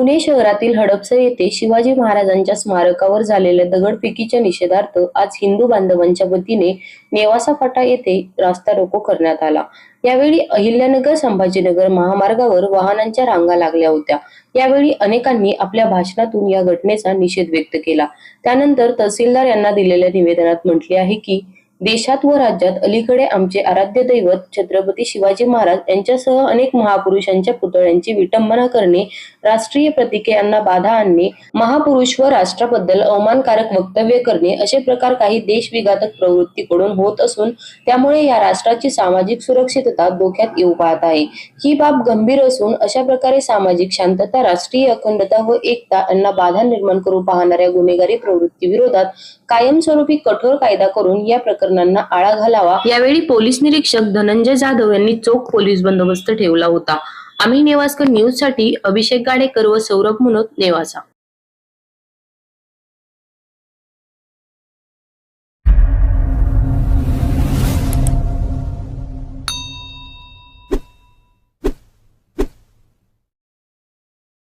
पुणे शहरातील हडपसर येथे शिवाजी महाराजांच्या स्मारकावर झालेल्या दगडफेकीच्या निषेधार्थ आज हिंदू बांधवांच्या वतीने नेवासा फाटा येथे रास्ता रोको करण्यात आला. यावेळी अहिल्यानगर संभाजीनगर महामार्गावर वाहनांच्या रांगा लागल्या होत्या. यावेळी अनेकांनी आपल्या भाषणातून या घटनेचा निषेध व्यक्त केला. त्यानंतर तहसीलदार यांना दिलेल्या निवेदनात म्हटले आहे की देशात व राज्यात अलीकडे आमचे आराध्य दैवत छत्रपती शिवाजी महाराज यांच्यासह अनेक महापुरुषांच्या पुतळ्यांची विटंबना करणे राष्ट्रीय प्रतिके यांना बाधा आणणे महापुरुष व राष्ट्राबद्दल अवमानकारक वक्तव्य करणे असे प्रकार काही देशविघातक प्रवृत्तीकडून होत असून त्यामुळे या राष्ट्राची सामाजिक सुरक्षितता धोक्यात येऊ पाहत आहे. ही बाब गंभीर असून अशा प्रकारे सामाजिक शांतता राष्ट्रीय अखंडता व एकता यांना बाधा निर्माण करू पाहणाऱ्या गुन्हेगारी प्रवृत्ती विरोधात कायमस्वरूपी कठोर कायदा करून या प्रकरणांना आळा घालावा. यावेळी पोलीस निरीक्षक धनंजय जाधव यांनी चोख पोलीस बंदोबस्त ठेवला होता. आम्ही नेवासकर न्यूजसाठी अभिषेक गाडेकर व सौरभ मुनोत नेवासा.